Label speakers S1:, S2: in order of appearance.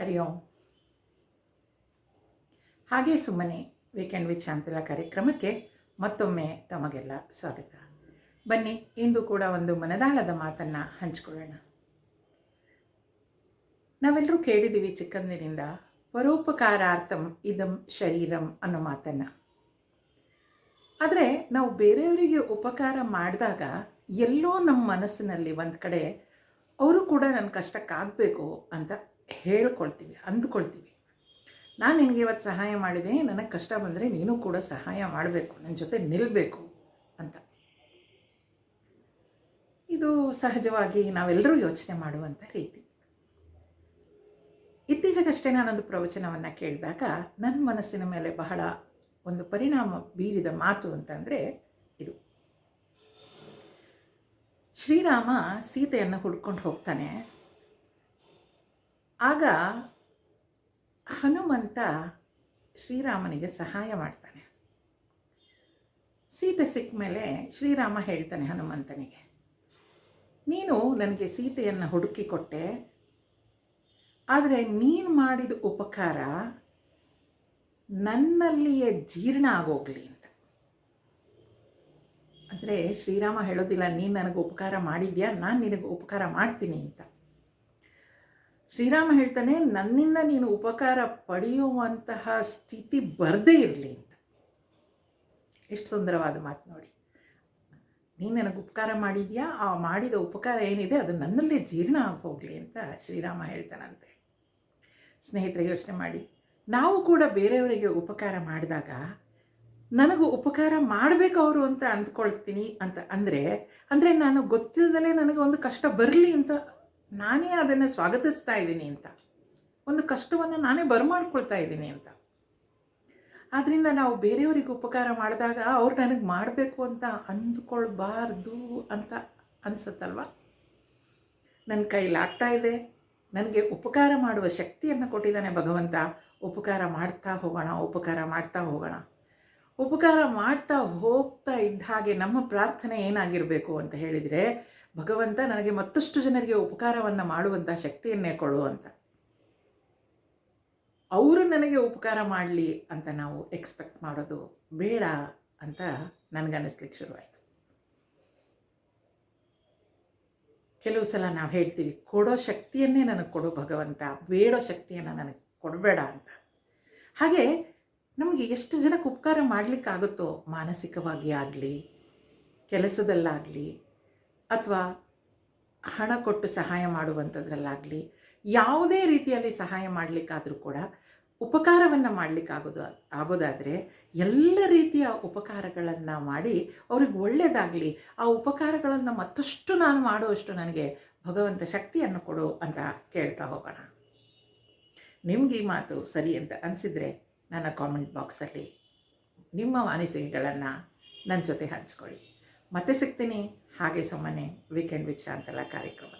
S1: ಹರಿ ಓಂ. ಹಾಗೆ ಸುಮ್ಮನೆ weekend with ಶಾಂತಿಲ ಕಾರ್ಯಕ್ರಮಕ್ಕೆ ಮತ್ತೊಮ್ಮೆ ತಮಗೆಲ್ಲ ಸ್ವಾಗತ. ಬನ್ನಿ, ಇಂದು ಕೂಡ ಒಂದು ಮನದಾಳದ ಮಾತನ್ನು ಹಂಚಿಕೊಳ್ಳೋಣ. ನಾವೆಲ್ಲರೂ ಕೇಳಿದ್ದೀವಿ ಚಿಕ್ಕಂದಿನಿಂದ, ಪರೋಪಕಾರಾರ್ಥಂ ಇದಂ ಶರೀರಂ ಅನ್ನೋ ಮಾತನ್ನು. ಆದರೆ ನಾವು ಬೇರೆಯವರಿಗೆ ಉಪಕಾರ ಮಾಡಿದಾಗ ಎಲ್ಲೋ ನಮ್ಮ ಮನಸ್ಸಿನಲ್ಲಿ ಒಂದು ಕಡೆ, ಅವರು ಕೂಡ ನನ್ನ ಕಷ್ಟಕ್ಕಾಗಬೇಕು ಅಂತ ಹೇಳ್ಕೊಳ್ತೀವಿ, ಅಂದ್ಕೊಳ್ತೀವಿ. ನಾನು ನಿನಗೆ ಇವತ್ತು ಸಹಾಯ ಮಾಡಿದೆ, ನನಗೆ ಕಷ್ಟ ಬಂದರೆ ನೀನು ಕೂಡ ಸಹಾಯ ಮಾಡಬೇಕು ನನ್ನ ಜೊತೆ ನಿಲ್ಲಬೇಕು ಅಂತ. ಇದು ಸಹಜವಾಗಿ ನಾವೆಲ್ಲರೂ ಯೋಚನೆ ಮಾಡುವಂಥ ರೀತಿ. ಇತ್ತೀಚೆಗಷ್ಟೇ ನಾನೊಂದು ಪ್ರವಚನವನ್ನು ಕೇಳಿದಾಗ ನನ್ನ ಮನಸ್ಸಿನ ಮೇಲೆ ಬಹಳ ಒಂದು ಪರಿಣಾಮ ಬೀರಿದ ಮಾತು ಅಂತಂದರೆ ಇದು. ಶ್ರೀರಾಮ ಸೀತೆಯನ್ನು ಹುಡ್ಕೊಂಡು ಹೋಗ್ತಾನೆ ಆಗ ಹನುಮಂತ ಶ್ರೀರಾಮನಿಗೆ ಸಹಾಯ ಮಾಡ್ತಾನೆ. ಸೀತೆ ಸಿಕ್ಕ ಮೇಲೆ ಶ್ರೀರಾಮ ಹೇಳ್ತಾನೆ ಹನುಮಂತನಿಗೆ, ನೀನು ನನಗೆ ಸೀತೆಯನ್ನು ಹುಡುಕಿ ಕೊಟ್ಟೆ. ಆದರೆ ನೀನು ಮಾಡಿದ ಉಪಕಾರ ನನ್ನಲ್ಲಿಯೇ ಜೀರ್ಣ ಆಗೋಗ್ಲಿ ಅಂತ. ಅಂದರೆ ಶ್ರೀರಾಮ ಹೇಳೋದಿಲ್ಲ, ನೀನು ನನಗೆ ಉಪಕಾರ ಮಾಡಿದ್ಯಾ? ನಾನು ನಿನಗೆ ಉಪಕಾರ ಮಾಡ್ತೀನಿ ಅಂತ. ಶ್ರೀರಾಮ ಹೇಳ್ತಾನೆ, ನನ್ನಿಂದ ನೀನು ಉಪಕಾರ ಪಡೆಯುವಂತಹ ಸ್ಥಿತಿ ಬರದೇ ಇರಲಿ ಅಂತ. ಎಷ್ಟು ಸುಂದರವಾದ ಮಾತು ನೋಡಿ. ನೀನು ನನಗೆ ಉಪಕಾರ ಮಾಡಿದ್ಯಾ? ಆ ಮಾಡಿದ ಉಪಕಾರ ಏನಿದೆ? ಅದು ನನ್ನಲ್ಲೇ ಜೀರ್ಣ ಆಗಿ ಹೋಗಲಿ ಅಂತ ಶ್ರೀರಾಮ ಹೇಳ್ತಾನಂತೆ. ಸ್ನೇಹಿತರೆ, ಯೋಚನೆ ಮಾಡಿ. ನಾವು ಕೂಡ ಬೇರೆಯವರಿಗೆ ಉಪಕಾರ ಮಾಡಿದಾಗ ನನಗೂ ಉಪಕಾರ ಮಾಡಬೇಕು ಅವರು ಅಂತ ಅಂದ್ಕೊಳ್ತೀನಿ ಅಂತ ಅಂದರೆ ಅಂದರೆ ನಾನು ಗೊತ್ತಿಲ್ಲದಲೇ ನನಗೆ ಒಂದು ಕಷ್ಟ ಬರಲಿ ಅಂತ ನಾನೇ ಅದನ್ನು ಸ್ವಾಗತಿಸ್ತಾ ಇದ್ದೀನಿ ಅಂತ. ಒಂದು ಕಷ್ಟವನ್ನು ನಾನೇ ಬರಮಾಡ್ಕೊಳ್ತಾ ಇದ್ದೀನಿ ಅಂತ. ಆದ್ದರಿಂದ ನಾವು ಬೇರೆಯವರಿಗೆ ಉಪಕಾರ ಮಾಡಿದಾಗ ಅವ್ರು ನನಗೆ ಮಾಡಬೇಕು ಅಂತ ಅಂದ್ಕೊಳ್ಬಾರ್ದು ಅಂತ ಅನಿಸುತ್ತಲ್ವ? ನನ್ನ ಕೈಲಾಗ್ತಾ ಇದೆ. ನನಗೆ ಉಪಕಾರ ಮಾಡುವ ಶಕ್ತಿಯನ್ನು ಕೊಟ್ಟಿದ್ದಾನೆ ಭಗವಂತ. ಉಪಕಾರ ಮಾಡ್ತಾ ಹೋಗೋಣ, ಉಪಕಾರ ಮಾಡ್ತಾ ಹೋಗೋಣ. ಉಪಕಾರ ಮಾಡ್ತಾ ಹೋಗ್ತಾ ಇದ್ದ ಹಾಗೆ ನಮ್ಮ ಪ್ರಾರ್ಥನೆ ಏನಾಗಿರಬೇಕು ಅಂತ ಹೇಳಿದರೆ, ಭಗವಂತ ನನಗೆ ಮತ್ತಷ್ಟು ಜನರಿಗೆ ಉಪಕಾರವನ್ನು ಮಾಡುವಂಥ ಶಕ್ತಿಯನ್ನೇ ಕೊಡು ಅಂತ. ಅವರು ನನಗೆ ಉಪಕಾರ ಮಾಡಲಿ ಅಂತ ನಾವು ಎಕ್ಸ್ಪೆಕ್ಟ್ ಮಾಡೋದು ಬೇಡ ಅಂತ ನನಗನ್ನಿಸ್ಲಿಕ್ಕೆ ಶುರುವಾಯಿತು. ಕೆಲವು ಸಲ ನಾವು ಹೇಳ್ತೀವಿ, ಕೊಡೋ ಶಕ್ತಿಯನ್ನೇ ನನಗೆ ಕೊಡು ಭಗವಂತ, ಬೇಡೋ ಶಕ್ತಿಯನ್ನು ನನಗೆ ಕೊಡಬೇಡ ಅಂತ. ಹಾಗೆ ನಮಗೆ ಎಷ್ಟು ಜನಕ್ಕೆ ಉಪಕಾರ ಮಾಡಲಿಕ್ಕಾಗುತ್ತೋ, ಮಾನಸಿಕವಾಗಿ ಆಗಲಿ, ಕೆಲಸದಲ್ಲಾಗಲಿ, ಅಥವಾ ಹಣ ಕೊಟ್ಟು ಸಹಾಯ ಮಾಡುವಂಥದ್ರಲ್ಲಾಗಲಿ, ಯಾವುದೇ ರೀತಿಯಲ್ಲಿ ಸಹಾಯ ಮಾಡಲಿಕ್ಕಾದರೂ ಕೂಡ ಉಪಕಾರವನ್ನು ಮಾಡಲಿಕ್ಕಾಗೋದು, ಆಗೋದಾದರೆ ಎಲ್ಲ ರೀತಿಯ ಉಪಕಾರಗಳನ್ನು ಮಾಡಿ ಅವ್ರಿಗೆ ಒಳ್ಳೆಯದಾಗಲಿ ಆ ಉಪಕಾರಗಳನ್ನು ಮತ್ತಷ್ಟು ನಾನು ಮಾಡುವಷ್ಟು ನನಗೆ ಭಗವಂತ ಶಕ್ತಿಯನ್ನು ಕೊಡು ಅಂತ ಕೇಳ್ತಾ ಹೋಗೋಣ. ನಿಮ್ಗೆ ಈ ಮಾತು ಸರಿ ಅಂತ ಅನಿಸಿದರೆ ನನ್ನ ಕಾಮೆಂಟ್ ಬಾಕ್ಸಲ್ಲಿ ನಿಮ್ಮ ಅನಿಸಿಕೆಗಳನ್ನು ನನ್ನ ಜೊತೆ ಹಂಚ್ಕೊಳ್ಳಿ. ಮತ್ತೆ ಸಿಗ್ತೀನಿ. ಹಾಗೆ ಸುಮ್ಮನೆ ವೀಕೆಂಡ್ ವಿಚಾರ ಅಂತೆಲ್ಲ ಕಾರ್ಯಕ್ರಮ.